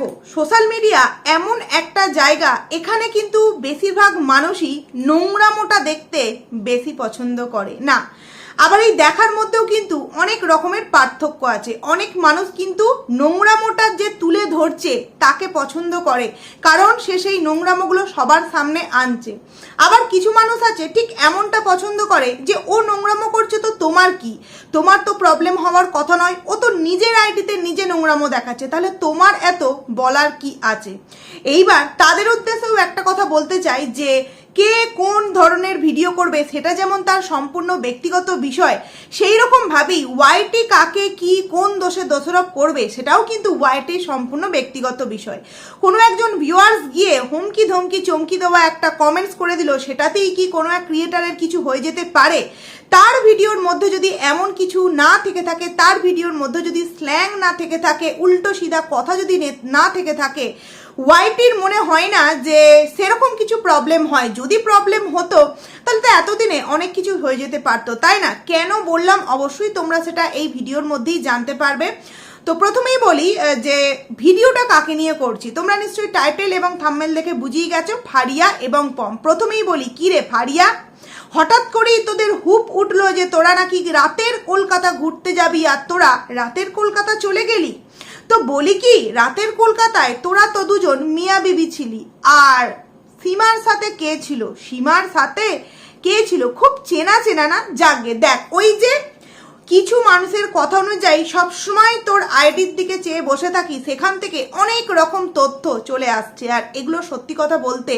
দেখো social media এমন একটা জায়গা, এখানে কিন্তু বেশিরভাগ মানুষই নোংরা মোটা দেখতে বেশি পছন্দ করে। না আবার এই দেখার মধ্যেও কিন্তু অনেক রকমের পার্থক্য আছে। অনেক মানুষ কিন্তু নোংরা নোংরামোটা যে তুলে ধরছে, তাকে পছন্দ করে। কারণ সে সেই নোংরামোগুলো সবার সামনে আনছে। আবার কিছু মানুষ আছে, ঠিক এমনটা পছন্দ করে যে, ও নোংরামো করছে তো তোমার কি? তোমার তো প্রবলেম হওয়ার কথা নয়। ও তো নিজের আইডিতে নিজে নোংরামো দেখাচ্ছে। তাহলে তোমার এত বলার কি আছে? এইবার তাদের উদ্দেশ্যেও একটা কথা বলতে চাই যে কে কোন ধরনের ভিডিও করবে, সেটা যেমন তার সম্পূর্ণ ব্যক্তিগত বিষয় সেই রকম ভাবেই ওয়াইটি কাকে কি কোন দোষে দোষারোপ করবে, সেটাও কিন্তু ওয়াইটির সম্পূর্ণ ব্যক্তিগত বিষয়। কোনো একজন ভিউয়ার্স গিয়ে হুমকি ধমকি, চমকি দেওয়া একটা কমেন্টস করে দিল, সেটাতেই কি কোনো এক ক্রিয়েটারের কিছু হয়ে যেতে পারে? তার ভিডিওর মধ্যে যদি এমন কিছু না থেকে থাকে, তার ভিডিওর মধ্যে যদি স্ল্যাং না থেকে থাকে, উল্টো সিধা কথা যদি না থেকে থাকে ওয়াইটির মনে হয় না যে সেরকম কিছু প্রবলেম হয়। যদি প্রবলেম হতো, তাহলে তো এতদিনে অনেক কিছু হয়ে যেতে পারতো, তাই না? কেন বললাম, অবশ্যই তোমরা সেটা এই ভিডিওর মধ্যেই জানতে পারবে। তো প্রথমেই বলি যে ভিডিওটা কাকে নিয়ে করছি? তোমরা নিশ্চয়ই টাইটেল এবং থাম্বনেল দেখে বুঝিয়ে গেছো, ফারিয়া এবং পম। প্রথমেই বলি, কি রে ফারিয়া? হঠাৎ করেই তোদের হুপ উঠল যে তোরা নাকি রাতের কলকাতা ঘুরতে যাবি আর তোরা রাতের কলকাতা চলে গেলি? তো বলি কি, রাতের কলকাতায় তোরা তো দুজন মিয়া বিবি ছিলি। আর সীমার সাথে কে ছিল? সীমার সাথে কে ছিল? খুব চেনা চেনা না? জাগে দেখ, ওই যে কিছু মানুষের কথা অনুযায়ী সবসময় তোর আইডির দিকে চেয়ে বসে থাকি, সেখান থেকে অনেক রকম তথ্য চলে আসছে। আর এগুলো সত্যি কথা বলতে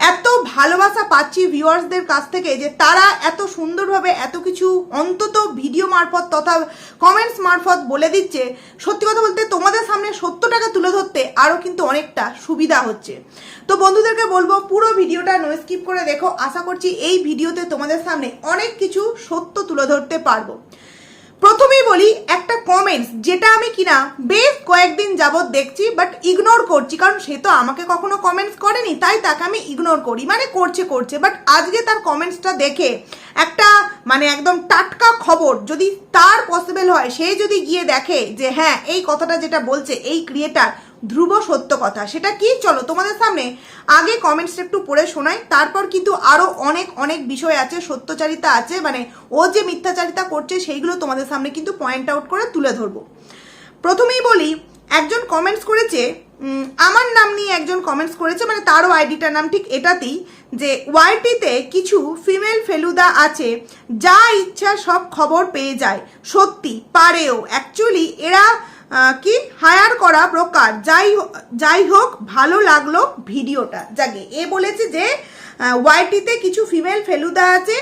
এত ভালোবাসা পাচ্ছি ভিউয়ার্সদের কাছ থেকে যে তারা এত সুন্দরভাবে এত কিছু অন্তত ভিডিও মারফত তথা কমেন্টস মারফত বলে দিচ্ছে। সত্যি কথা বলতে তোমাদের সামনে সত্যটাকে তুলে ধরতে আরও কিন্তু অনেকটা সুবিধা হচ্ছে। তো বন্ধুদেরকে বলব, পুরো ভিডিওটা নো স্কিপ করে দেখো। আশা করছি এই ভিডিওতে তোমাদের সামনে অনেক কিছু সত্য তুলে ধরতে পারব। প্রথমেই বলি একটা কমেন্টস যেটা আমি কিনা বেশ কয়েকদিন যাবৎ দেখছি বাট ইগনোর করছি, কারণ সে তো আমাকে কখনো কমেন্টস করেনি, তাই তাকে আমি ইগনোর করি। মানে করছে করছে বাট আজকে তার কমেন্টসটা দেখে একটা মানে একদম টাটকা খবর যদি তার পসিবল হয়, সে যদি গিয়ে দেখে যে হ্যাঁ এই কথাটা যেটা বলছে, এই ক্রিয়েটার ধ্রুব সত্য কথা। সেটা কি? চলো তোমাদের সামনে আগে কমেন্টসটা একটু পড়ে শোনাই। তারপর কিন্তু আরও অনেক অনেক বিষয় আছে, সত্যচারিতা আছে মানে ও যে মিথ্যাচারিতা করছে সেইগুলো তোমাদের সামনে কিন্তু পয়েন্ট আউট করে তুলে ধরবো। প্রথমেই বলি, একজন কমেন্টস করেছে আমার নাম নিয়ে একজন কমেন্টস করেছে মানে তারও আইডিটার নাম ঠিক এটাতেই, যে ওয়াইটিতে কিছু ফিমেল ফেলুদা আছে, যা ইচ্ছা সব খবর পেয়ে যায়। সত্যি, পারেও। অ্যাকচুয়ালি এরা কি? হায়ার করা প্রকার। যাই যাই হোক, ভালো লাগল ভিডিওটা। জাগে এ বলেছে যে ওয়াইটিতে কিছু ফিমেল ফেলুদা আছে,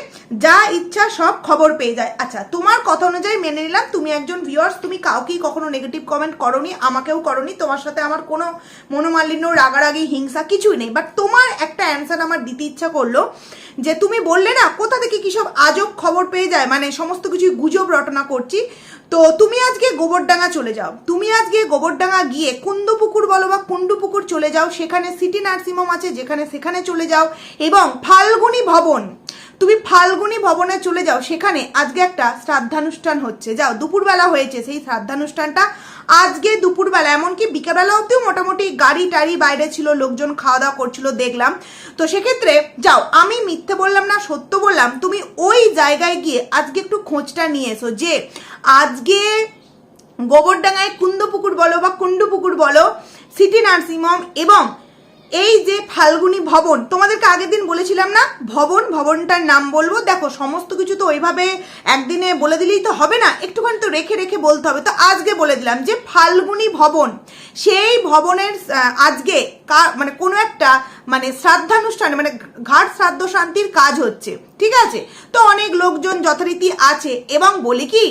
যা ইচ্ছা সব খবর পেয়ে যায়। আচ্ছা তোমার কথা অনুযায়ী মেনে নিলাম। তুমি একজন ভিউয়ার্স তুমি কাউকেই কখনো নেগেটিভ কমেন্ট করনি, আমাকেও করনি। তোমার সাথে আমার কোনো মনোমালিন্য, রাগারাগি, হিংসা কিছুই নেই। বাট তোমার একটা অ্যান্সার আমার দিতে ইচ্ছা করল, যে তুমি বললে না, কোথা থেকে কী সব আজব খবর পেয়ে যায়? মানে সমস্ত কিছু গুজব রটনা করছি। তো তুমি আজকে গোবরডাঙ্গা চলে যাও। তুমি আজকে গোবরডাঙ্গা গিয়ে কুন্দুপুকুর বলো বা কুন্ডু পুকুর চলে যাও, সেখানে সিটি নার্সিংহোম আছে যেখানে সেখানে চলে যাও এবং ফাল্গুনি ভবন। তুমি ফাল্গুনি ভবনে চলে যাও, সেখানে আজকে একটা শ্রাদ্ধানুষ্ঠান হচ্ছে। যাও, দুপুরবেলা হয়েছে সেই শ্রাদ্ধানুষ্ঠানটা। আজকে দুপুরবেলা, এমনকি বিকেলবেলা অব্দিও মোটামুটি গাড়ি টাড়ি বাইরে ছিল, লোকজন খাওয়া দাওয়া করছিল, দেখলাম। তো সেক্ষেত্রে, যাও, আমি মিথ্যে বললাম না, সত্য বললাম, তুমি ওই জায়গায় গিয়ে আজকে একটু খোঁজটা নিয়ে এসো যে, আজকে গোবরডাঙ্গায় কুন্দপুকুর বলো বা কুন্ডুপুকুর বলো, সিটি নার্সিংহোম এবং এই যে ফাল্গুনি ভবন, তোমাদেরকে আগের দিন বলেছিলাম না? ভবন, ভবনটার নাম বলব। দেখো, সমস্ত কিছু তো ওইভাবে একদিনে বলে দিলেই তো হবে না। একটুখানি তো রেখে রেখে বলতে হবে। তো আজকে বলে দিলাম যে ফাল্গুনি ভবন, সেই ভবনের আজকে মানে কোনো একটা মানে শ্রাদ্ধানুষ্ঠানে মানে ঘাট শ্রাদ্ধ শান্তির কাজ হচ্ছে, ঠিক আছে? তো অনেক লোকজন যথারীতি আছে, এবং বলি কি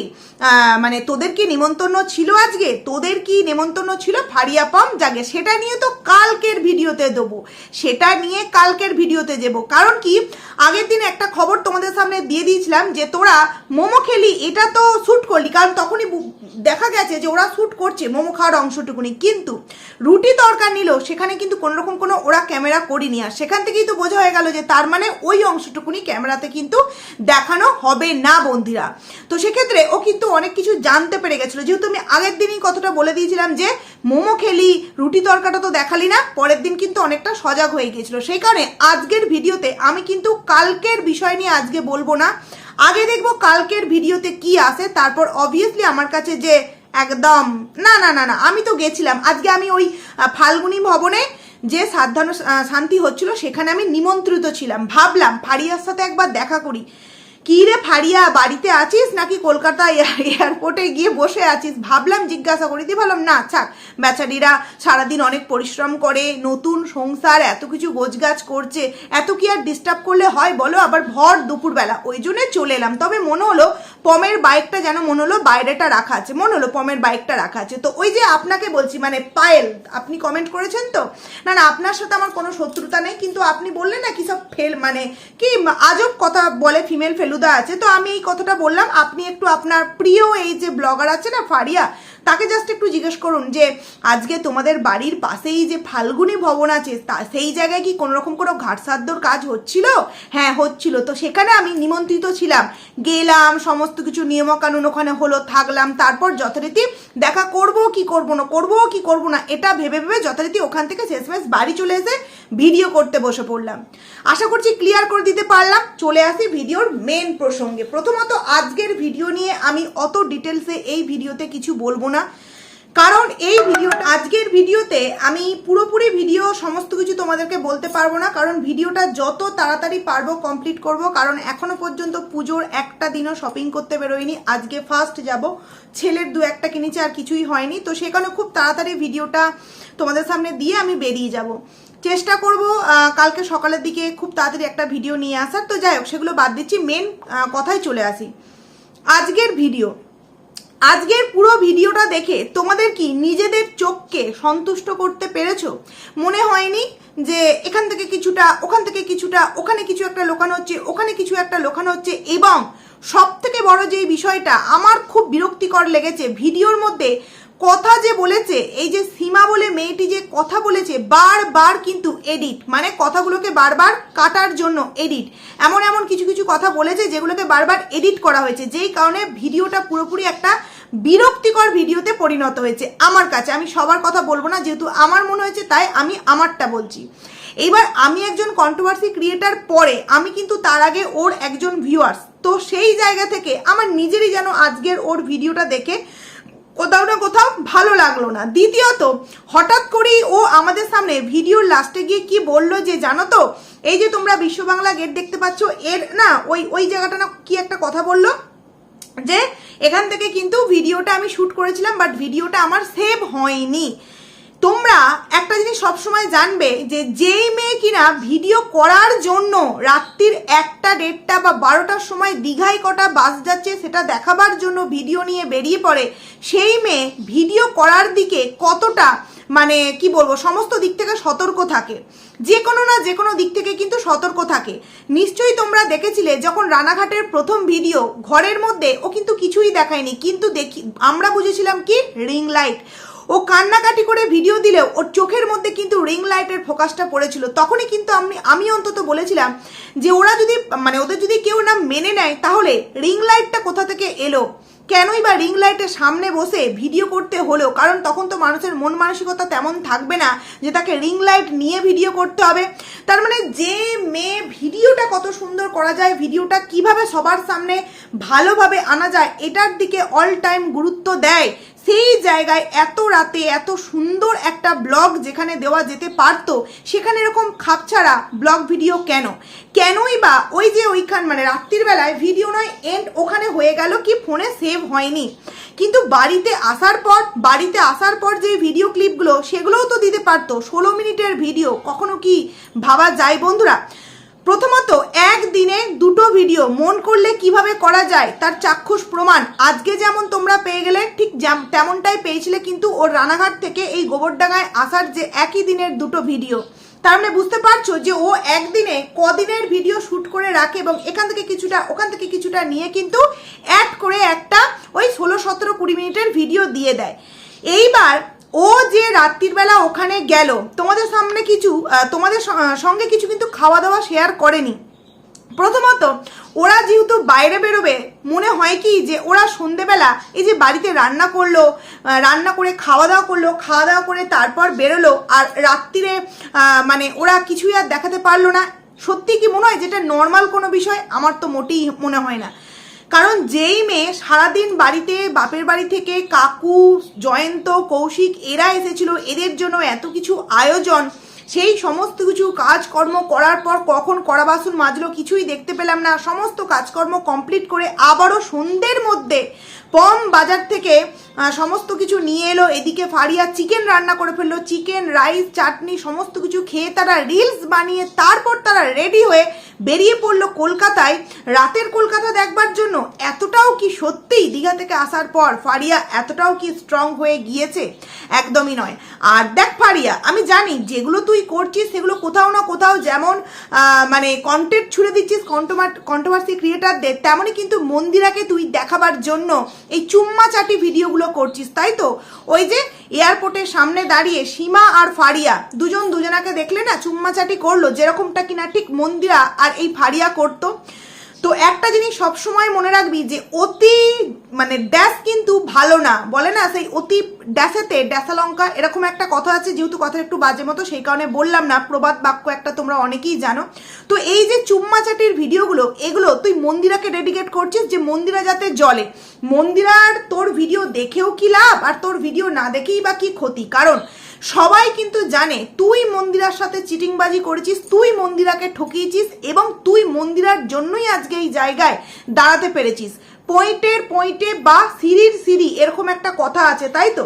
মানে তোদের কি নিমন্ত্রণ ছিল আজকে? তোদের কি নিমন্ত্রণ ছিল? ফারিয়া পাম জাগে। সেটা নিয়ে তো কালকের ভিডিওতে দেবো। সেটা নিয়ে কালকের ভিডিওতে দেবো। কারণ কি? আগের দিন একটা খবর তোমাদের সামনে দিয়ে দিয়েছিলাম যে তোরা মোমো খেলি, এটা তো শ্যুট করলি। কারণ তখনই দেখা গেছে যে ওরা শ্যুট করছে, মোমো খাওয়ার অংশটুকুনি। কিন্তু রুটি তরকার নিল সেখানে কিন্তু কোনো রকম কোনো ওরা ক্যামেরা করিনি। আর সেখান থেকেই তো বোঝা হয়ে গেল যে তার মানে ওই অংশটুকুনি ক্যামেরাতে কিন্তু দেখানো হবে না বন্ধুরা তো সেক্ষেত্রে ও কিন্তু অনেক কিছু জানতে পেরে গেছিল। যেহেতু আমি আগের দিনই কথাটা বলে দিয়েছিলাম যে মোমো খেলি, রুটি তরকাটা তো দেখালি না, পরের দিন কিন্তু অনেকটা সজাগ হয়ে গিয়েছিল। সেই কারণে আজকের ভিডিওতে আমি কিন্তু কালকের বিষয় নিয়ে আজকে বলব না। আগে দেখব কালকের ভিডিওতে কি আসে তারপর অবভিয়াসলি আমার কাছে যে একদম না না না না, আমি তো গেছিলাম। আজকে আমি ওই ফাল্গুনী ভবনে যে সাধারণ শান্তি হচ্ছিল সেখানে আমি নিমন্ত্রিত ছিলাম। ভাবলাম ফারিয়ার সাথে একবার দেখা করি। কি রে ফারিয়া, বাড়িতে আছিস নাকি কলকাতা এয়ারপোর্টে গিয়ে বসে আছিস? ভাবলাম, জিজ্ঞাসা করি, দিয়ে ভাবলাম না ছাক বেচারিরা সারাদিন অনেক পরিশ্রম করে, নতুন সংসার, এত কিছু গোছগাছ করছে, এত কি আর ডিস্টার্ব করলে হয় বলো? আবার ভর দুপুরবেলা। ওই জন্যে চলে এলাম। তবে মনে হলো, পমের বাইকটা যেন মনে হলো বাইরেটা রাখা আছে। মনে হলো পমের বাইকটা রাখা আছে। তো ওই যে আপনাকে বলছি মানে পায়েল, আপনি কমেন্ট করেছেন তো? না না, আপনার সাথে আমার কোনো শত্রুতা নেই, কিন্তু আপনি বললেন না কি সব ফেল মানে কি আজব কথা বলে ফিমেল ফেলুদা আছে, তো আমি এই কথাটা বললাম। আপনি একটু আপনার প্রিয় এই যে ব্লগার আছে না, ফারিয়া তাকে জাস্ট একটু জিজ্ঞেস করুন যে, আজকে তোমাদের বাড়ির পাশেই যে ফাল্গুনী ভবন আছে, তা, সেই জায়গায় কি কোনো রকম কোনো ঘাটসাধ্যর কাজ হচ্ছিল? হ্যাঁ হচ্ছিল। তো সেখানে আমি নিমন্ত্রিত ছিলাম। গেলাম, সমস্ত কিছু নিয়মকানুন ওখানে হলো, থাকলাম। তারপর যথারীতি দেখা করব কি করব না, করব কি করব না, এটা ভেবে ভেবে যথারীতি ওখান থেকে শেষমেশ বাড়ি চলে এসে ভিডিও করতে বসে পড়লাম। আশা করছি ক্লিয়ার করে দিতে পারলাম। চলে আসি ভিডিওর মেন প্রসঙ্গে। প্রথমত আজকের ভিডিও নিয়ে আমি অত ডিটেলসে এই ভিডিওতে কিছু বলব না। কারণ এই ভিডিও, আজকের ভিডিওতে আমি পুরোপুরি ভিডিও সমস্ত কিছু তোমাদেরকে বলতে পারব না, কারণ ভিডিওটা যত তাড়াতাড়ি পারব কমপ্লিট করব, কারণ এখনও পর্যন্ত পুজোর একটা দিনও শপিং করতে বেরোয়নি, আজকে ফার্স্ট যাব। ছেলের দু একটা কিনেছে, আর কিছুই হয়নি, তো সেখানে খুব তাড়াতাড়ি ভিডিওটা তোমাদের সামনে দিয়ে আমি বেরিয়ে যাব। চেষ্টা করব কালকে সকালের দিকে খুব তাড়াতাড়ি একটা ভিডিও নিয়ে আসার, তো যাই হোক, সেগুলো বাদ দিচ্ছি মেন কথায় চলে আসি। আজকের ভিডিও আজকের পুরো ভিডিওটা দেখে তোমাদের কি নিজেদের চোখকে সন্তুষ্ট করতে পেরেছ? মনে হয়নি যে এখান থেকে কিছুটা, ওখান থেকে কিছুটা, ওখানে কিছু একটা লোকানো হচ্ছে, ওখানে কিছু একটা লোকানো হচ্ছে এবং সব থেকে বড় যে বিষয়টা, আমার খুব বিরক্তিকর লেগেছে ভিডিওর মধ্যে কথা যে বলেছে, এই যে সীমা বলে মেয়েটি যে কথা বলেছে, বারবার কিন্তু এডিট মানে কথাগুলোকে বারবার কাটার জন্য এডিট এমন এমন কিছু কিছু কথা বলেছে যেগুলোকে বারবার এডিট করা হয়েছে, যেই কারণে ভিডিওটা পুরোপুরি একটা বিরক্তিকর ভিডিওতে পরিণত হয়েছে আমার কাছে। আমি সবার কথা বলব না, যেহেতু আমার মনে হয়েছে, তাই আমি আমারটা বলছি। এইবার আমি একজন কন্ট্রোভার্সি ক্রিয়েটার পরে, আমি কিন্তু তার আগে ওর একজন ভিউয়ার্স তো সেই জায়গা থেকে আমার নিজেরই যেন আজকের ওর ভিডিওটা দেখে কোথাও না কোথাও ভালো লাগল না। দ্বিতীয়ত, হঠাৎ করেই ও আমাদের সামনে ভিডিওর লাস্টে গিয়ে কি বলল যে জানো তো, এই যে তোমরা বিশ্ব বাংলা গেট দেখতে পাচ্ছ, এর না, ওই ওই জায়গাটা না কি একটা কথা বলল? যে এখান থেকে কিন্তু ভিডিওটা আমি শ্যুট করেছিলাম বাট ভিডিওটা আমার সেভ হয়নি। তোমরা একটা জিনিস সবসময় জানবে যে যেই মেয়ে কিনা ভিডিও করার জন্য রাত্রির একটা দেড়টা বা বারোটার সময় দীঘায় কটা বাস যাচ্ছে সেটা দেখাবার জন্য ভিডিও নিয়ে বেরিয়ে পড়ে, সেই মেয়ে ভিডিও করার দিকে কতটা মানে কি বলব, সমস্ত দিক থেকে সতর্ক থাকে। যে কোনো না যে কোনো দিক থেকে কিন্তু সতর্ক থাকে। নিশ্চয়ই তোমরা দেখেছিলে যখন রানাঘাটের প্রথম ভিডিও ঘরের মধ্যে ও কিন্তু কিছুই দেখায়নি, কিন্তু দেখি, আমরা বুঝেছিলাম কি? রিং লাইট ও কান্নাকাটি করে ভিডিও দিলেও ওর চোখের মধ্যে কিন্তু রিং লাইটের ফোকাসটা পড়েছিল। তখনই কিন্তু আমি আমি অন্তত বলেছিলাম যে ওরা যদি মানে ওদের যদি কেউ না মেনে নেয়, তাহলে রিং লাইটটা কোথা থেকে এলো? কেনই বা রিং লাইটের সামনে বসে ভিডিও করতে হলো? কারণ তখন তো মানুষের মন মানসিকতা তেমন থাকবে না যে তাকে রিং লাইট নিয়ে ভিডিও করতে হবে। তার মানে যে মেয়ে ভিডিওটা কত সুন্দর করা যায় ভিডিওটা কীভাবে সবার সামনে ভালোভাবে আনা যায়, এটার দিকে অল টাইম গুরুত্ব দেয়। সেই জায়গায় এত রাতে এত সুন্দর একটা ব্লগ যেখানে দেওয়া যেতে পারতো, সেখানে এরকম খাপছাড়া ব্লগ ভিডিও কেন? কেনই বা ওই যে ওইখান মানে রাত্রির বেলায় ভিডিও নয় এন্ড ওখানে হয়ে গেল কি ফোনে সেভ হয়নি। কিন্তু বাড়িতে আসার পর, বাড়িতে আসার পর যে ভিডিও ক্লিপগুলো সেগুলোও তো দিতে পারতো। ষোলো মিনিটের ভিডিও কখনো কি ভাবা যায় বন্ধুরা? প্রথমত, একদিনে দুটো ভিডিও মন করলে কীভাবে করা যায় তার চাক্ষুষ প্রমাণ। আজকে যেমন তোমরা পেয়ে গেলে, ঠিক তেমনটাই পেয়েছিলে কিন্তু ওর রানাঘাট থেকে এই গোবরডাঙ্গায় আসার যে একই দিনের দুটো ভিডিও তার মানে বুঝতে পারছ যে ও একদিনে কদিনের ভিডিও শ্যুট করে রাখে এবং এখান থেকে কিছুটা, ওখান থেকে কিছুটা নিয়ে কিন্তু অ্যাড করে একটা ওই ষোলো, সতেরো, কুড়ি মিনিটের ভিডিও দিয়ে দেয়। এইবার ও যে রাত্রির বেলা ওখানে গেল, তোমাদের সামনে কিছু তোমাদের সঙ্গে কিছু কিন্তু খাওয়া দাওয়া শেয়ার করেনি। প্রথমত, ওরা যেহেতু বাইরে বেরোবে, মনে হয় কি যে ওরা সন্ধেবেলা এই যে বাড়িতে রান্না করল রান্না করে খাওয়া দাওয়া করল খাওয়া দাওয়া করে তারপর বেরোলো, আর রাত্রিরে মানে ওরা কিছুই আর দেখাতে পারল না। সত্যি কি মনে হয় যেটা নর্মাল কোনো বিষয়? আমার তো মোটেই মনে হয় না। কারণ যেই মেয়ে সারাদিন বাড়িতে, বাপের বাড়ি থেকে কাকু, জয়ন্ত, কৌশিক এরা এসেছিল, এদের জন্য এত কিছু আয়োজন, সেই সমস্ত কিছু কাজকর্ম করার পর কখন কড়া বাসন মাজলো কিছুই দেখতে পেলাম না। সমস্ত কাজকর্ম কমপ্লিট করে আবারও সন্ধ্যের মধ্যে পম বাজার থেকে সমস্ত কিছু নিয়ে এলো। এদিকে ফারিয়া চিকেন রান্না করে ফেলল। চিকেন রাইস চাটনি, সমস্ত কিছু খেয়ে তারা রিলস বানিয়ে তারপর তারা রেডি হয়ে বেরিয়ে পড়ল কলকাতায়। রাতের কলকাতা দেখবার জন্য এতটাও কি সত্যিই দীঘা থেকে আসার পর ফারিয়া এতটাও কি স্ট্রং হয়ে গিয়েছে? একদমই নয়। আর দেখ ফারিয়া, আমি জানি যেগুলো তুই করছিস সেগুলো কোথাও না কোথাও যেমন মানে কন্টেন্ট ছুড়ে দিচ্ছিস কন্ট্রোভার্সি ক্রিয়েটারদের তেমনই কিন্তু মন্দিরাকে তুই দেখাবার জন্য এই চুম্মা চাটি ভিডিওগুলো করছিস, তাই তো? ওই যে এয়ারপোর্টের সামনে দাঁড়িয়ে সীমা আর ফারিয়া দুজন দুজনাকে দেখলে না চুম্মা চাটি করল, যেরকমটা কিনা ঠিক মন্দিরা আর এই ফারিয়া করতো। তো একটা জিনিস সবসময় মনে রাখবি যে অতি মানে ড্যাশ কিন্তু ভালো না। বলে না সেই অতি ড্যাশেতে ড্যাশা লঙ্কা এরকম একটা কথা আছে, যেহেতু কথা একটু বাজে মতো, সেই কারণে বললাম না, প্রবাদ বাক্য একটা তোমরা অনেকেই জানো। তো এই যে চুম্মা চাটির ভিডিওগুলো, এগুলো তুই মন্দিরাকে ডেডিকেট করছিস যে মন্দিরা যাতে জলে মন্দিরার তোর ভিডিও দেখেও কি লাভ? আর তোর ভিডিও না দেখেই বা কি ক্ষতি? কারণ সবাই কিন্তু জানে তুই মন্দিরার সাথে চিটিংবাজি করেছিস, তুই মন্দিরাকে ঠকিয়েছিস এবং তুই মন্দিরার জন্যই আজকে এই জায়গায় দাঁড়াতে পেরেছিস। পয়েন্টের পয়েন্টে বা সিঁড়ির সিঁড়ি এরকম একটা কথা আছে, তাই তো?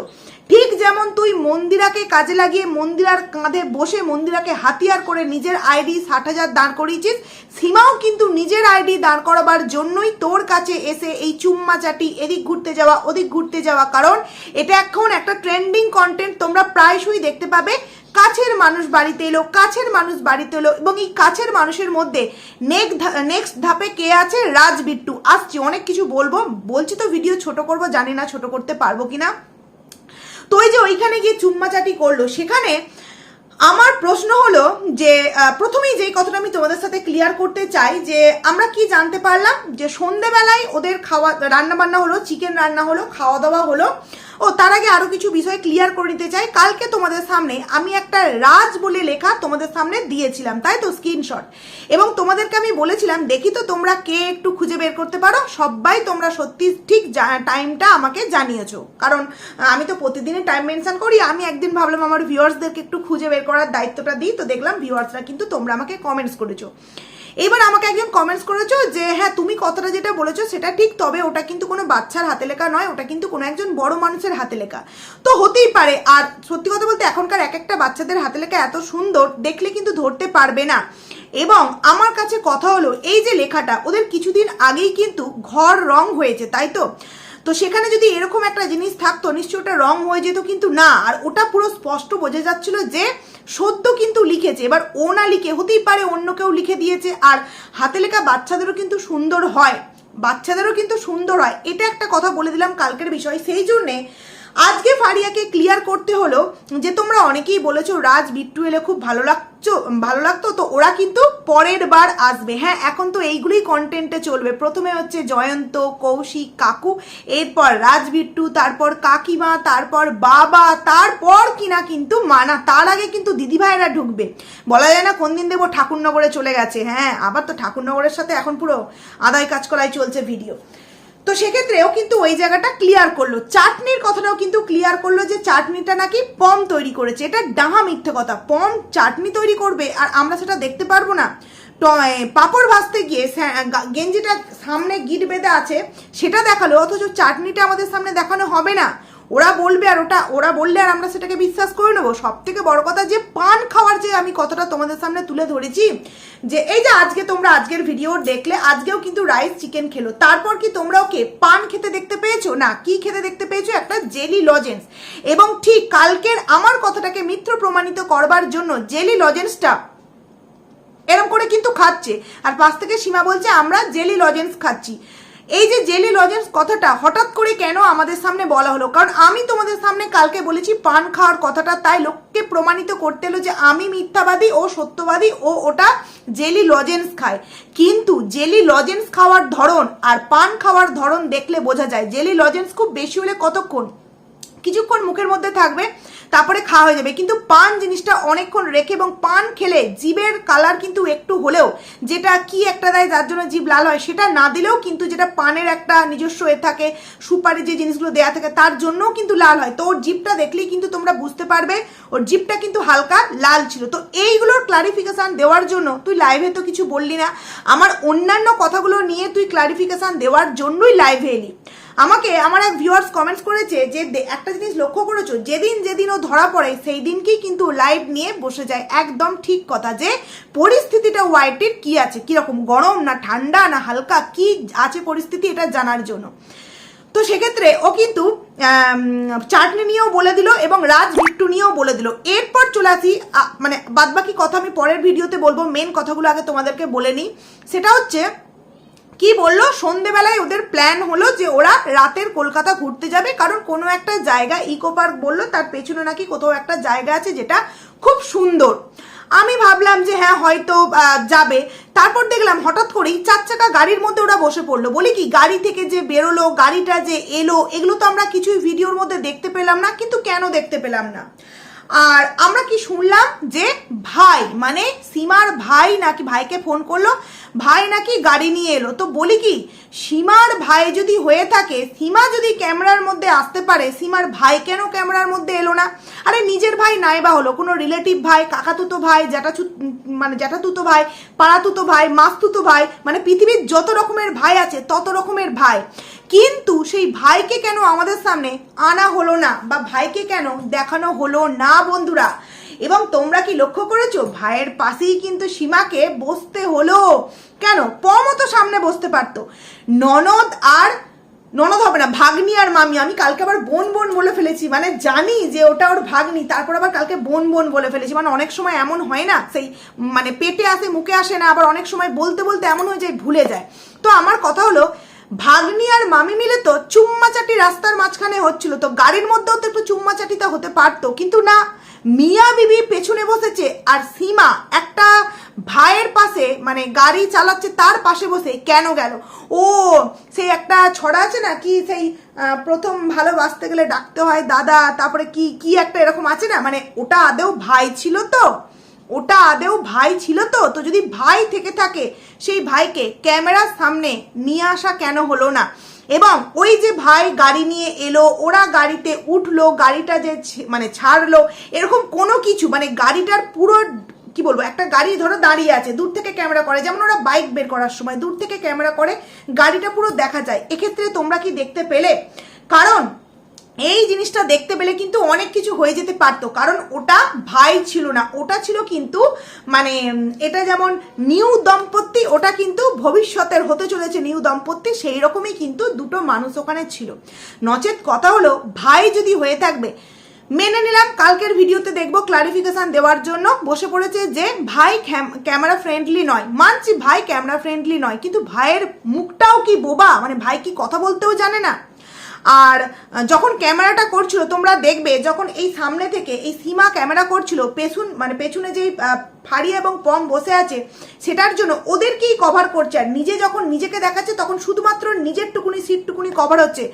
ঠিক যেমন তুই মন্দিরাকে কাজে লাগিয়ে মন্দিরার কাঁধে বসে মন্দিরাকে হাতিয়ার করে নিজের আইডি ষাট হাজার দাঁড় করিয়েছিস, সীমাও কিন্তু নিজের আইডি দাঁড় করাবার জন্যই তোর কাছে এসে এই চুম্মা চাটি এদিক ঘুরতে যাওয়া, ওদিক ঘুরতে যাওয়া। কারণ এটা এখন একটা ট্রেন্ডিং কন্টেন্ট তোমরা প্রায়শই দেখতে পাবে। কাছের মানুষ বাড়িতে এলো, কাছের মানুষ বাড়িতে এলো এবং এই কাছের মানুষের মধ্যে নেক্সট নেক্সট ধাপে কে আছে? রাজ বিট্টু আসছি, অনেক কিছু বলব। বলছি তো ভিডিও ছোট করব, জানি না ছোট করতে পারব কিনা। তো যে ওইখানে গিয়ে চুম্মাচাটি করল, সেখানে আমার প্রশ্ন হলো যে প্রথমেই যেই কথাটা আমি তোমাদের সাথে ক্লিয়ার করতে চাই যে, আমরা কি জানতে পারলাম যে সন্ধেবেলায় ওদের খাওয়া রান্না বান্না হলো চিকেন রান্না হলো, খাওয়া দাওয়া হলো ও তার আগে আরও কিছু বিষয় ক্লিয়ার করে নিতে চাই। কালকে তোমাদের সামনে আমি একটা রাজ বলে লেখা তোমাদের সামনে দিয়েছিলাম, তাই তো? স্ক্রিনশট এবং তোমাদেরকে আমি বলেছিলাম, দেখি তো তোমরা কে একটু খুঁজে বের করতে পারো। সবাই তোমরা সত্যি ঠিক টাইমটা আমাকে জানিয়েছো। কারণ আমি তো প্রতিদিনই টাইম মেনশন করি, আমি একদিন ভাবলাম আমার ভিউয়ার্সদেরকে একটু খুঁজে বের করার দায়িত্বটা দিই, তো দেখলাম ভিউয়ার্সরা কিন্তু তোমরা আমাকে কমেন্টস করেছ। এবার আমাকে একজন কমেন্টস করেছ যে হ্যাঁ তুমি কথাটা যেটা বলেছ সেটা ঠিক, তবে ওটা কিন্তু কোনো বাচ্চার হাতে লেখা নয়, ওটা কিন্তু কোনো একজন বড় মানুষের হাতে লেখা। তো হতেই পারে, আর সত্যি কথা বলতে এখনকার এক একটা বাচ্চাদের হাতে লেখা এত সুন্দর, দেখলে কিন্তু ধরতে পারবে না। এবং আমার কাছে কথা হলো, এই যে লেখাটা, ওদের কিছুদিন আগেই কিন্তু ঘর রং হয়েছে, তাই তো? তো সেখানে যদি এরকম একটা জিনিস থাকতো, নিশ্চয়ই ওটা রং হয়ে যেত কিন্তু না। আর ওটা পুরো স্পষ্ট বোঝা যাচ্ছিল যে সত্য কিন্তু লিখেছে, এবার ও না লিখে, হতেই পারে অন্য কেউ লিখে দিয়েছে, আর হাতে লেখা বাচ্চাদেরও কিন্তু সুন্দর হয়, বাচ্চাদেরও কিন্তু সুন্দর হয়, এটা একটা কথা বলে দিলাম কালকের বিষয়, সেই জন্যে আজকে ফারিয়াকে ক্লিয়ার করতে হলো যে তোমরা অনেকেই বলেছ, রাজ, বিট্টু এলে খুব ভালো লাগছো ভালো লাগতো। তো ওরা কিন্তু পরের বার আসবে। হ্যাঁ এখন তো এইগুলোই কন্টেন্টে চলবে। প্রথমে হচ্ছে জয়ন্ত, কৌশিক, কাকু, এরপর রাজ, বিট্টু, তারপর কাকিমা, তারপর বাবা, তারপর কিনা কিন্তু মানা। তার আগে কিন্তু দিদিভাইরা ঢুকবে। বলা যায় না কোন দিন দেবো ঠাকুরনগরে চলে গেছে। হ্যাঁ আবার তো ঠাকুরনগরের সাথে এখন পুরো আদায় কাজ করাই চলছে ভিডিও। তো সেক্ষেত্রেও কিন্তু ওই জায়গাটা ক্লিয়ার করল। চাটনির কথাটাও কিন্তু ক্লিয়ার করল যে চাটনিটা নাকি পম তৈরি করেছে। এটা ডাহা মিথ্যে কথা। পম চাটনি তৈরি করবে আর আমরা সেটা দেখতে পারব না। পাপড় ভাজতে গিয়ে গেঞ্জিটা সামনে গিট বেঁধে আছে, সেটা দেখাল, অথচ চাটনিটা আমাদের সামনে দেখানো হবে না। ওরা বলবে আর ওটা, ওরা বললে আর আমরা সেটাকে বিশ্বাস করে নেব। সব থেকে বড় কথা যে পান খাওয়ার যে আমি কথাটা তোমাদের সামনে তুলে ধরেছি, যে এই যে আজকে তোমরা আজকের ভিডিও দেখলে, আজকেও কিন্তু রাইস চিকেন খেলো। তারপর কি তোমরা ওকে পান খেতে দেখতে পেয়েছ? না, কি খেতে দেখতে পেয়েছ? একটা জেলি লজেন্স এবং ঠিক কালকের আমার কথাটাকে মিথ্য প্রমাণিত করবার জন্য জেলি লজেন্সটা এরকম করে কিন্তু খাচ্ছে। আর পাশ থেকে সীমা বলছে, আমরা জেলি লজেন্স খাচ্ছি। এই যে জেলি লজেন্স কথাটা, হঠাৎ করে কেন আমাদের সামনে বলা হলো? কারণ আমি তোমাদের সামনে কালকে বলেছি পান খাওয়ার কথাটা, তাই লোককে প্রমাণিত করতে হলো যে আমি মিথ্যাবাদী ও সত্যবাদী ও ওটা জেলি লজেন্স খায়। কিন্তু জেলি লজেন্স খাওয়ার ধরন আর পান খাওয়ার ধরন দেখলে বোঝা যায়, জেলি লজেন্স খুব বেশি হলে কতক্ষণ? কিছুক্ষণ মুখের মধ্যে থাকবে। তারপরে খাওয়া হয়ে যাবে। কিন্তু পান জিনিসটা অনেকক্ষণ রেখে এবং পান খেলে জিভের কালার কিন্তু একটু হলেও যেটা কি একটা দেয় যার জন্য জিভ লাল হয় সেটা না দিলেও কিন্তু যেটা পানের একটা নিজস্ব এ থাকে সুপারি যে জিনিসগুলো দেয়া থাকে তার জন্যও কিন্তু লাল হয়। তো ওর জিভটা দেখলেই কিন্তু তোমরা বুঝতে পারবে, ওর জিভটা কিন্তু হালকা লাল ছিল। তো এইগুলোর ক্লারিফিকেশান দেওয়ার জন্য তুই লাইভে তো কিছু বললি না। আমার অন্যান্য কথাগুলো নিয়ে তুই ক্লারিফিকেশান দেওয়ার জন্যই লাইভে এলি। আমাকে আমার এক ভিউয়ার্স কমেন্টস করেছে যে একটা জিনিস লক্ষ্য করেছ, যেদিন যেদিন ও ধরা পড়ে, সেই দিনকেই কিন্তু লাইভ নিয়ে বসে যায়। একদম ঠিক কথা যে পরিস্থিতিটা হোয়াইটের কি আছে? কীরকম গরম না ঠান্ডা না হালকা? কি আছে পরিস্থিতি এটা জানার জন্য? তো সেক্ষেত্রে ও কিন্তু চাটনি নিয়েও বলে দিল এবং রাজ বিট্টু নিয়েও বলে দিল। এরপর চলে আসি মানে বাদবাকি কথা আমি পরের ভিডিওতে বলব। মেন কথাগুলো আগে তোমাদেরকে বলে নিই। সেটা হচ্ছে কি বলল? সন্ধেবেলায় ওদের প্ল্যান হলো যে ওরা রাতের কলকাতা ঘুরতে যাবে, কারণ কোনো একটা জায়গা ইকো পার্ক বলল, তার পেছনে নাকি কোথাও একটা জায়গা আছে যেটা খুব সুন্দর। আমি ভাবলাম যে হ্যাঁ হয়তো যাবে। তারপর দেখলাম হঠাৎ করেই চার চাকা গাড়ির মধ্যে ওরা বসে পড়ল। বলি কি, গাড়ি থেকে যে বেরোলো, গাড়িটা যে এলো, এগুলো তো আমরা কিছুই ভিডিওর মধ্যে দেখতে পেলাম না, কিন্তু কেন দেখতে পেলাম না? আর আমরা কি শুনলাম যে ভাই মানে সীমার ভাই নাকি ভাইকে ফোন করল ভাই নাকি গাড়ি নিয়ে এলো? তো বলি কি, সীমার ভাই যদি হয়ে থাকে, সীমা যদি ক্যামেরার মধ্যে আসতে পারে, সীমার ভাই কেন ক্যামেরার মধ্যে এলো না? আরে নিজের ভাই নাই বা হলো, কোনো রিলেটিভ ভাই, কাকাতুতো ভাই জ্যাঠাচু মানে জ্যাঠাতুতো ভাই, পাড়াতুতো ভাই, মাস্তুতো ভাই মানে পৃথিবীর যত রকমের ভাই আছে, তত রকমের ভাই। কিন্তু সেই ভাইকে কেন আমাদের সামনে আনা হলো না বা ভাইকে কেন দেখানো হলো না বন্ধুরা? এবং তোমরা কি লক্ষ্য করেছ? ভাইয়ের পাশেই কিন্তু সীমাকে বসতে হলো। কেন? পমও তো সামনে বসতে পারতো। ননদ আর ননদ হবে না, ভাগ্নি আর মামি। আমি কালকে আবার বোন বোন বলে ফেলেছি। মানে জানি যে ওটা ওর ভাগ্নি, তারপর আবার কালকে বোন বোন বলে ফেলেছি। মানে অনেক সময় এমন হয় না, সেই মানে পেটে আসে, মুখে আসে না, আবার অনেক সময় বলতে বলতে এমন হয়ে যায়, ভুলে যায়। তো আমার কথা হলো, ভাগ্নি আর মামি মিলে তো চুম্মাচাটি রাস্তার মাঝখানে হচ্ছিল। তো গাড়ির মধ্যেও তো একটু চুম্মাচাটিটা হতে পারতো। কিন্তু না মিয়া বিবি পেছনে বসেছে আর সীমা একটা ভাইয়ের পাশে মানে গাড়ি চালাচ্ছে তার পাশে বসে, কেন গেল? ও, সেই একটা ছড়া আছে না, কি সেই প্রথম ভালোবাসতে গেলে ডাকতে হয় দাদা, তারপরে কি কি একটা এরকম আছে না? মানে ওটা আদেও ভাই ছিল তো, ওটা আদেও ভাই ছিল তো তো যদি ভাই থেকে থাকে, সেই ভাইকে ক্যামেরার সামনে নিয়ে আসা কেন হলো না? এবং ওই যে ভাই গাড়ি নিয়ে এলো, ওরা গাড়িতে উঠল, গাড়িটা যে মানে ছাড়লো, এরকম কোনো কিছু মানে গাড়িটার পুরো, কি বলব, একটা গাড়ি ধরো দাঁড়িয়ে আছে, দূর থেকে ক্যামেরা করে, যেমন ওরা বাইক বের করার সময়, দূর থেকে ক্যামেরা করে, গাড়িটা পুরো দেখা যায়। এক্ষেত্রে তোমরা কি দেখতে পেলে? কারণ এই জিনিসটা দেখতে পেলে কিন্তু অনেক কিছু হয়ে যেতে পারতো। কারণ ওটা ভাই ছিল না। ওটা ছিল কিন্তু মানে এটা যেমন নিউ দম্পতি, ওটা কিন্তু ভবিষ্যতের হতে চলেছে নিউ দম্পতি, সেই রকমই কিন্তু দুটো মানুষ ওখানে ছিল। নচেত কথা হলো, ভাই যদি হয়ে থাকবে, মেনে নিলাম, কালকের ভিডিওতে দেখব ক্লারিফিকেশান দেওয়ার জন্য। বসে পড়েছে যে, ভাই ক্যামেরা ফ্রেন্ডলি নয়। মানছি ভাই ক্যামেরা ফ্রেন্ডলি নয়, কিন্তু ভাইয়ের মুখটাও কি বোবা? মানে ভাই কি কথা বলতেও জানে না? আর যখন ক্যামেরাটা করছিল, তোমরা দেখবে যখন এই সামনে থেকে এই সীমা ক্যামেরা করছিল, পেছন মানে পেছনে যেই ফাড়ি এবং পম বসে আছে, সেটার জন্য ওদেরকেই কভার করছে। আর নিজে যখন নিজেকে দেখাচ্ছে, তখন শুধুমাত্র নিজের টুকুনি সিটটুকুনি কভার হচ্ছে।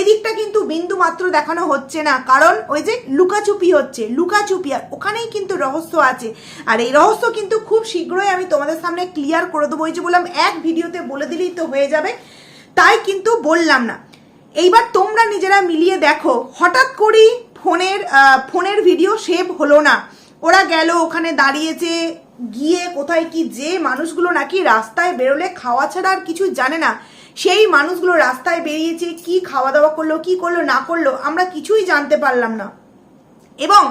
এদিকটা কিন্তু বিন্দু মাত্র দেখানো হচ্ছে না, কারণ ওই যে লুকাচুপি হচ্ছে লুকাচুপি আর ওখানেই কিন্তু রহস্য আছে। আর এই রহস্য কিন্তু খুব শীঘ্রই আমি তোমাদের সামনে ক্লিয়ার করে দেবো। ওই যে বললাম, এক ভিডিওতে বলে দিলেই তো হয়ে যাবে। তাই কিন্তু বললাম না। এইবার তোমরা নিজেরা মিলিয়ে দেখো। হঠাৎ করেই ফোনের ফোনের ভিডিও সেভ হলো না। ওরা গেল, ওখানে দাঁড়িয়েছে, গিয়ে কোথায় কি যে মানুষগুলো নাকি রাস্তায় বেরোলে খাওয়া ছাড়া আর কিছু জানে না। সেই মানুষগুলো রাস্তায় বেরিয়েছে, কি খাওয়া দাওয়া করল, কি করল, না করল, আমরা কিছুই জানতে পারলাম না। এবং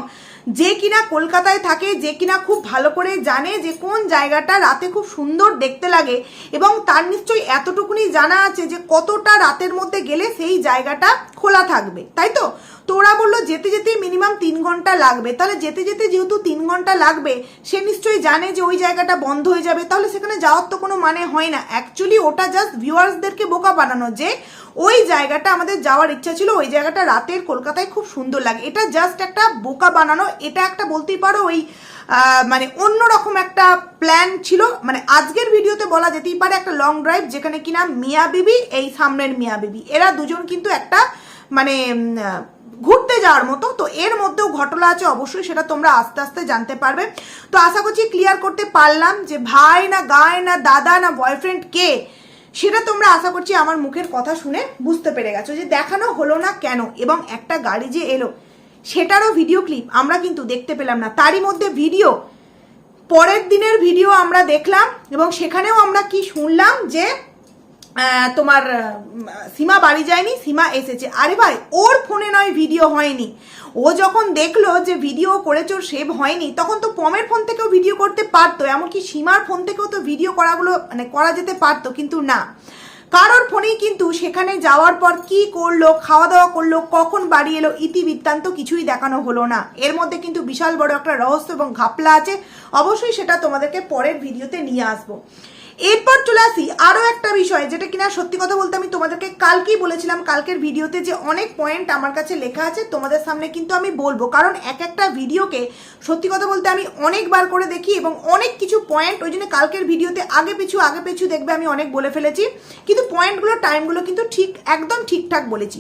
যে কিনা কলকাতায় থাকে, যে কিনা খুব ভালো করে জানে যে কোন জায়গাটা রাতে খুব সুন্দর দেখতে লাগে এবং তার নিশ্চয়ই এতটুকুনি জানা আছে যে কতটা রাতের মধ্যে গেলে সেই জায়গাটা খোলা থাকবে, তাই তো? তো ওরা বলল যেতে যেতে মিনিমাম তিন ঘণ্টা লাগবে। তাহলে যেতে যেতে যেহেতু তিন ঘণ্টা লাগবে, সে নিশ্চয়ই জানে যে ওই জায়গাটা বন্ধ হয়ে যাবে। তাহলে সেখানে যাওয়ার তো কোনো মানে হয় না। অ্যাকচুয়ালি ওটা জাস্ট ভিউয়ার্সদেরকে বোকা বানানো যে ওই জায়গাটা আমাদের যাওয়ার ইচ্ছা ছিল, ওই জায়গাটা রাতের কলকাতায় খুব সুন্দর লাগে। এটা জাস্ট একটা বোকা বানানো, এটা একটা বলতেই পারো ওই মানে অন্যরকম একটা প্ল্যান ছিল। মানে আজকের ভিডিওতে বলা যেতেই পারে একটা লং ড্রাইভ যেখানে কিনা মিয়া বিবি, এই সামনের মিয়া বিবি। এরা দুজন কিন্তু একটা মানে ঘুরতে যাওয়ার মতো। তো এর মধ্যেও ঘটনা আছে অবশ্যই, সেটা তোমরা আস্তে আস্তে জানতে পারবে। তো আশা করছি ক্লিয়ার করতে পারলাম যে ভাই না গায়ে না, দাদা না বয়ফ্রেন্ড কে সেটা তোমরা আশা করছি আমার মুখের কথা শুনে বুঝতে পেরে গেছো যে দেখানো হলো না কেন এবং একটা গাড়ি যে এলো, সেটারও ভিডিও ক্লিপ আমরা কিন্তু দেখতে পেলাম না। তারই মধ্যে ভিডিও পরের দিনের ভিডিও আমরা দেখলাম এবং সেখানেও আমরা কি শুনলাম যে তোমার সীমা বাড়ি যায়নি, সীমা এসেছে। আরে ভাই, ওর ফোনে নয়, ভিডিও হয়নি। ও যখন দেখল যে ভিডিও করেছে ওর সেভ হয়নি, তখন তো পমের ফোন থেকেও ভিডিও করতে পারতো। এমনকি সীমার ফোন থেকেও তো ভিডিও করাগুলো মানে করা যেতে পারতো, কিন্তু না। কারোর ফোনেই কিন্তু সেখানে যাওয়ার পর কি করল খাওয়া দাওয়া করল, কখন বাড়ি এলো, ইতিবৃত্তান্ত কিছুই দেখানো হলো না। এর মধ্যে কিন্তু বিশাল বড় একটা রহস্য এবং ঘাপলা আছে। অবশ্যই সেটা তোমাদেরকে পরের ভিডিওতে নিয়ে আসব। এরপর চলে আসি আরও একটা বিষয়, যেটা কিনা সত্যি কথা বলতে আমি তোমাদেরকে কালকেই বলেছিলাম, কালকের ভিডিওতে যে অনেক পয়েন্ট আমার কাছে লেখা আছে, তোমাদের সামনে কিন্তু আমি বলব। কারণ এক একটা ভিডিওকে সত্যি কথা বলতে আমি অনেকবার করে দেখি এবং অনেক কিছু পয়েন্ট ওই জন্য কালকের ভিডিওতে আগে পিছু আগে পিছু দেখবে আমি অনেক বলে ফেলেছি। কিন্তু পয়েন্টগুলো টাইমগুলো কিন্তু ঠিক, একদম ঠিকঠাক বলেছি।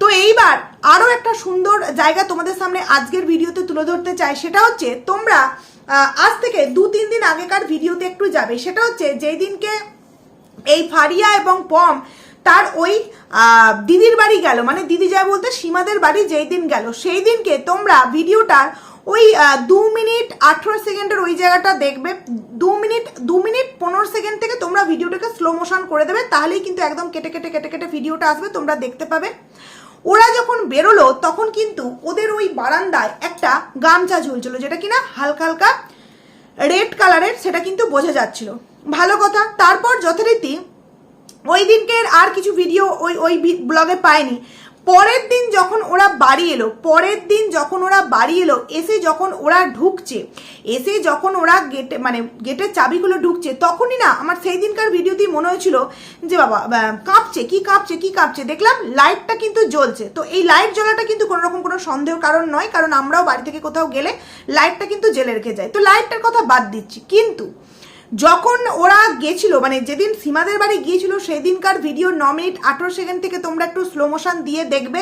তো এইবার আরও একটা সুন্দর জায়গা তোমাদের সামনে আজকের ভিডিওতে তুলে ধরতে চাই, সেটা হচ্ছে তোমরা আজ থেকে দু, তিন দিন আগেকার ভিডিওতে একটু যাবে। সেটা হচ্ছে যেই দিনকে এই ফারিয়া এবং পম তার ওই দিদির বাড়ি গেল। মানে দিদি যায় বলতে সীমাদের বাড়ি যেই দিন গেল। সেই দিনকে তোমরা ভিডিওটার ওই দু মিনিট আঠেরো সেকেন্ডের ওই জায়গাটা দেখবে। দু মিনিট দু মিনিট পনেরো সেকেন্ড থেকে তোমরা ভিডিওটাকে স্লো মোশন করে দেবে। তাহলেই কিন্তু একদম কেটে কেটে কেটে কেটে ভিডিওটা আসবে, তোমরা দেখতে পাবে। ওরা যখন বেরোলো, তখন কিন্তু ওদের ওই বারান্দায় একটা গামছা ঝুলছিল, যেটা কিনা হালকা হালকা রেড কালারের, সেটা কিন্তু বোঝা যাচ্ছিল। ভালো কথা, তারপর যথারীতি ওই দিনকে আর কিছু ভিডিও ওই ওই ব্লগে পায়নি পরের দিন যখন ওরা বাড়ি এলো, পরের দিন যখন ওরা বাড়ি এলো, এসে যখন ওরা ঢুকছে, এসে যখন ওরা গেটে মানে গেটের চাবিগুলো ঢুকছে, তখনই না, আমার সেই দিনকার ভিডিওতেই মনে হয়েছিল যে বাবা কাঁপছে, কি কাঁপছে কি কাঁপছে, দেখলাম লাইটটা কিন্তু জ্বলছে। তো এই লাইট জ্বলাটা কিন্তু কোনো রকম কোনো সন্দেহ কারণ নয়, কারণ আমরাও বাড়ি থেকে কোথাও গেলে লাইটটা কিন্তু জেলে রেখে যায় তো লাইটটার কথা বাদ দিচ্ছি। কিন্তু যখন ওরা গেছিল মানে যেদিন সীমাদের বাড়ি গিয়েছিল, সেদিনকার ভিডিও ন মিনিট আঠেরো সেকেন্ড থেকে তোমরা একটু স্লো মোশন দিয়ে দেখবে,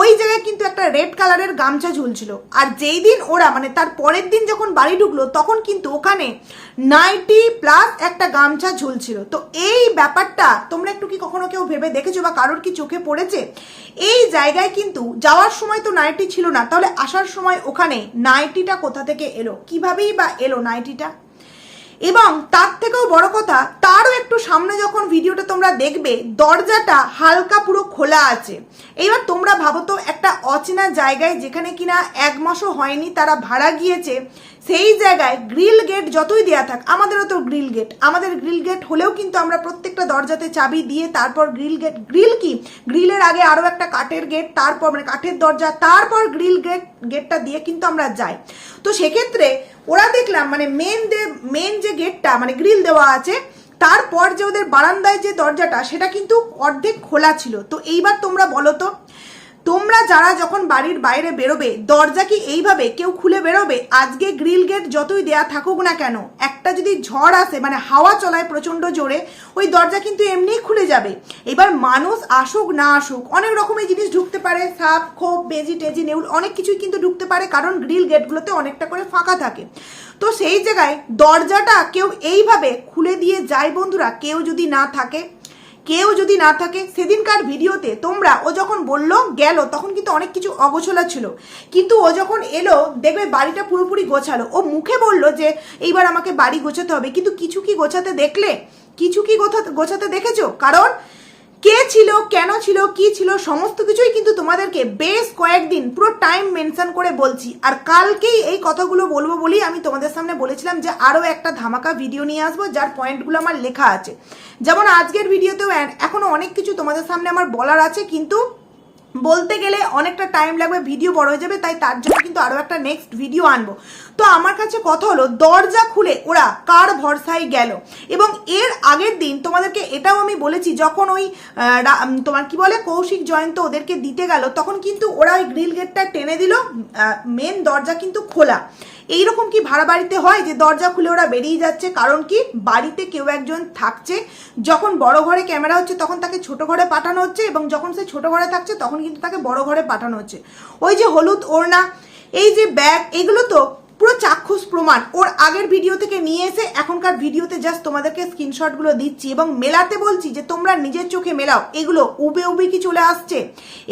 ওই জায়গায় কিন্তু একটা রেড কালারের গামছা ঝুলছিল। আর যেই দিন ওরা মানে তার পরের দিন যখন বাড়ি ঢুকলো, তখন কিন্তু ওখানে নাইটি প্লাস একটা গামছা ঝুলছিল। তো এই ব্যাপারটা তোমরা একটু কি কখনো কেউ ভেবে দেখেছ বা কারোর কি চোখে পড়েছে? এই জায়গায় কিন্তু যাওয়ার সময় তো নাইটি ছিল না, তাহলে আসার সময় ওখানে নাইটিটা কোথা থেকে এলো? কিভাবেই বা এলো নাইটিটা এবং তার থেকেও বড় কথা, তারও একটু সামনে যখন ভিডিওটা তোমরা দেখবে, দরজাটা হালকা পুরো খোলা আছে। এবার তোমরা ভাবো তো, একটা অচেনা জায়গায় যেখানে কিনা এক মাসও হয়নি তারা ভাড়া গিয়েছে সেই জায়গায় গ্রিল গেট যতই দেয়া থাক, আমাদেরও তো গ্রিল গেট। আমাদের গ্রিল গেট হলেও কিন্তু আমরা প্রত্যেকটা দরজাতে চাবি দিয়ে তারপর গ্রিল গেট, গ্রিল কি? গ্রিলের আগে আরও একটা কাঠের গেট, তারপর মানে কাঠের দরজা, তারপর গ্রিল গেট, গেটটা দিয়ে কিন্তু আমরা যাই। তো সেক্ষেত্রে ওরা দেখলাম মানে মেন যে মেন যে গেটটা মানে গ্রিল দেওয়া আছে, তারপর যে ওদের বারান্দায় যে দরজাটা, সেটা কিন্তু অর্ধেক খোলা ছিল। তো এইবার তোমরা বলো তো তোমরা যারা যখন বাড়ির বাইরে বেরোবে, দরজা কি এইভাবে কেউ খুলে বেরোবে? আজকে গ্রিল গেট যতই দেয়া থাকুক না কেন, একটা যদি ঝড় আসে মানে হাওয়া চলায় প্রচণ্ড জোরে, ওই দরজা কিন্তু এমনিই খুলে যাবে। এবার মানুষ আসুক না আসুক, অনেক রকমের জিনিস ঢুকতে পারে, সাপ, খোপ, বেজি টেজি, নেউল, অনেক কিছুই কিন্তু ঢুকতে পারে, কারণ গ্রিল গেটগুলোতে অনেকটা করে ফাঁকা থাকে। তো সেই জায়গায় দরজাটা কেউ এইভাবে খুলে দিয়ে যায় বন্ধুরা, কেউ যদি না থাকে কেউ যদি না থাকে, সেদিনকার ভিডিওতে তোমরা, ও যখন বলল গেল, তখন কিন্তু অনেক কিছু অগোছলা ছিল। কিন্তু ও যখন এলো, দেখবে বাড়িটা পুরোপুরি গোছালো। ও মুখে বলল যে, এইবার আমাকে বাড়ি গোছাতে হবে। কিন্তু কিছু কি গোছাতে দেখলে? কিছু কি গোছাতে দেখেছ? কারণ কে ছিল, কেন ছিল, কি ছিল, সমস্ত কিছুই কিন্তু তোমাদেরকে বেশ কয়েকদিন পুরো টাইম মেনশন করে বলছি। আর কালকেই এই কথাগুলো বলব বলি আমি তোমাদের সামনে বলেছিলাম যে আরও একটা ধামাকা ভিডিও নিয়ে আসব, যার পয়েন্টগুলো আমার লেখা আছে। যেমন আজকের ভিডিওতেও এখনও অনেক কিছু তোমাদের সামনে আমার বলার আছে, কিন্তু বলতে গেলে অনেকটা টাইম লাগবে ভিডিও বড় হয়ে যাবে, তাই তার জন্য কিন্তু আরও একটা নেক্সট ভিডিও আনব। তো আমার কাছে কথা হলো, দরজা খুলে ওরা কার ভরসায় গেল? এবং এর আগের দিন তোমাদেরকে এটাও আমি বলেছি, যখন ওই তোমার কি বলে, কৌশিক জয়ন্ত ওদেরকে দিতে গেল, তখন কিন্তু ওরা ওই গ্রিল গেটটা টেনে দিল মেন দরজা কিন্তু খোলা। এইরকম কি ভাড়া বাড়িতে হয় যে দরজা খুলে ওরা বেরিয়ে যাচ্ছে? কারণ কি বাড়িতে কেউ একজন থাকছে, যখন বড় ঘরে ক্যামেরা হচ্ছে তখন তাকে ছোট ঘরে পাঠানো হচ্ছে এবং যখন সে ছোট ঘরে থাকছে তখন কিন্তু তাকে বড় ঘরে পাঠানো হচ্ছে। ওই যে হলুদ ওড়না, এই যে ব্যাগ, এগুলো তো পুরো চাক্ষুষ প্রমাণ ওর আগের ভিডিও থেকে নিয়ে এসে এখনকার ভিডিওতে জাস্ট তোমাদেরকে স্ক্রিনশটগুলো দিচ্ছি এবং মেলাতে বলছি যে, তোমরা নিজের চোখে মেলাও। এগুলো উবে উবে কি চলে আসছে?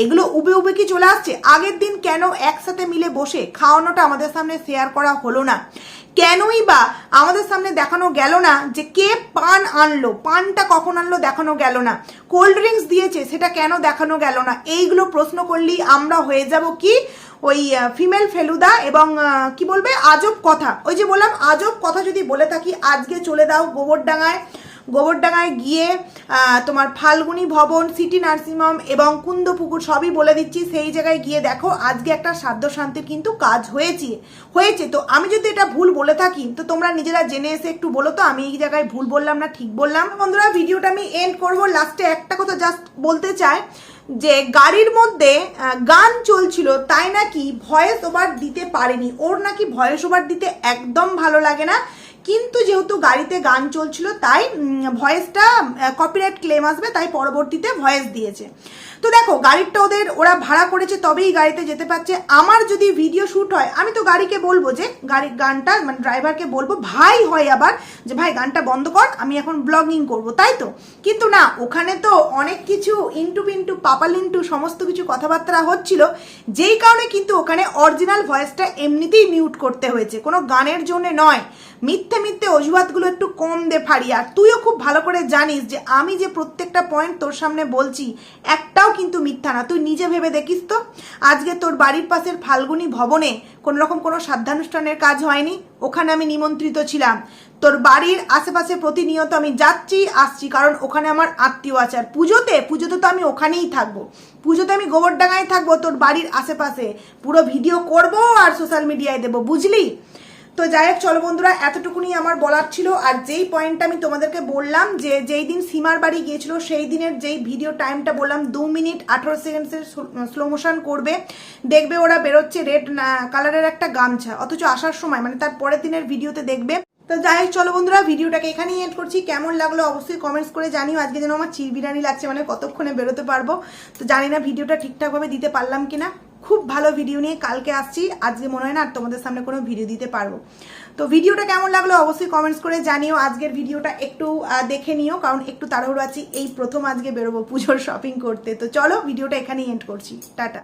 এগুলো উবে উবে কি চলে আসছে? আগের দিন কেন একসাথে মিলে বসে খাওয়ানোটা আমাদের সামনে শেয়ার করা হলো না? কেনই বা আমাদের সামনে দেখানো গেল না যে কে পান আনলো? পানটা কখন আনলো দেখানো গেল না? কোল্ড ড্রিঙ্কস দিয়েছে, সেটা কেন দেখানো গেল না? এইগুলো প্রশ্ন করলেই আমরা হয়ে যাব কি? ওই ফিমেল ফেলুদা এবং কি বলবে, আজব কথা। ওই যে বললাম, আজব কথা যদি বলে থাকি, আজকে চলে দাও গোবরডাঙ্গায় গোবরডাঙ্গায় গিয়ে তোমার ফাল্গুনি ভবন, সিটি নার্সিংহোম এবং কুন্দপুকুর সবই বলে দিচ্ছি। সেই জায়গায় গিয়ে দেখো, আজকে একটা সাধ্য শান্তির কিন্তু কাজ হয়েছে হয়েছে। তো আমি যদি এটা ভুল বলে থাকি, তো তোমরা নিজেরা জেনে এসে একটু বলো তো, আমি এই জায়গায় ভুল বললাম না, ঠিক বললাম? বন্ধুরা, ভিডিওটা আমি এন্ড করব। লাস্টে একটা কথা জাস্ট বলতে চাই যে গাড়ির মধ্যে গান চলছিল, তাই নাকি ভয়েস ওভার দিতে পারেনি। ওর নাকি ভয়েস ওভার দিতে একদম ভালো লাগে না। কিন্তু যেহেতু গাড়িতে গান চলছিল, তাই ভয়েসটা কপিরাইট ক্লেম আসবে, তাই পরবর্তীতে ভয়েস দিয়েছে। তো দেখো গাড়িটা ওদের, ওরা ভাড়া করেছে, তবেই গাড়িতে যেতে পারছে। আমার যদি ভিডিও শ্যুট হয়, আমি তো গাড়িকে বলব যে গাড়ি গানটা মানে ড্রাইভারকে বলব, ভাই হয় আবার যে, ভাই, গানটা বন্ধ কর, আমি এখন ব্লগিং করব তাই তো? কিন্তু না, ওখানে তো অনেক কিছু ইন্টু পিন্টু পাপালিন্টু সমস্ত কিছু কথাবার্তা হচ্ছিল। যেই কারণে কিন্তু ওখানে অরিজিনাল ভয়েসটা এমনিতেই মিউট করতে হয়েছে। কোনো গানের জন্য নয়। মিথ্যে মিথ্যে অজুহাতগুলো একটু কম দে ফাড়ি আর তুইও খুব ভালো করে জানিস যে আমি যে প্রত্যেকটা পয়েন্ট তোর সামনে বলছি, একটাও কিন্তু মিথ্যা না। তুই নিজে ভেবে দেখিস তো। আজকে তোর বাড়ির পাশের ফাল্গুনি ভবনে কোনো রকম কোনো সাধ্যানুষ্ঠানের কাজ হয়নি, ওখানে আমি নিমন্ত্রিত ছিলাম। তোর বাড়ির আশেপাশে প্রতিনিয়ত আমি যাচ্ছি, আসছি, কারণ ওখানে আমার আত্মীয় আছে। আর পুজোতে পুজোতে তো আমি ওখানেই থাকব। পুজোতে আমি গোবরডাঙ্গায় থাকব তোর বাড়ির আশেপাশে। পুরো ভিডিও করব আর সোশ্যাল মিডিয়ায় দেবো, বুঝলি? তো যাই হোক, চলো বন্ধুরা, এতটুকুনি আমার বলার ছিল। আর যেই পয়েন্টটা আমি তোমাদেরকে বললাম যে যেই দিন সীমার বাড়ি গিয়েছিল, সেই দিনের যেই ভিডিও টাইমটা বললাম, দু মিনিট আঠারো সেকেন্ডসের স্লো মোশন করবে। দেখবে ওরা বেরোচ্ছে রেড কালারের একটা গামছা। অথচ আসার সময় মানে তার পরের দিনের ভিডিওতে দেখবে। তো যাই হোক, চলো বন্ধুরা ভিডিওটাকে এখানেই এড করছি। কেমন লাগল অবশ্যই কমেন্টস করে জানিও। আজকে যেন আমার চির বিরিয়ানি লাগছে মানে কতক্ষণে বেরোতে পারব। তো জানি না ভিডিওটা ঠিকঠাকভাবে দিতে পারলাম কিনা। খুব ভালো ভিডিও নিয়ে কালকে আসছি। আজকে মনে হয় না আর তোমাদের সামনে কোনো ভিডিও দিতে পারব। তো ভিডিওটা কেমন লাগল অবশ্যই কমেন্টস করে জানিও। আজকের ভিডিওটা একটু দেখে নিও, কারণ একটু তাড়াহুড়ো আছি। এই প্রথম আজকে বেরোবো পুজোর শপিং করতে। তো চলো ভিডিওটা এখানেই এন্ড করছি। টাটা।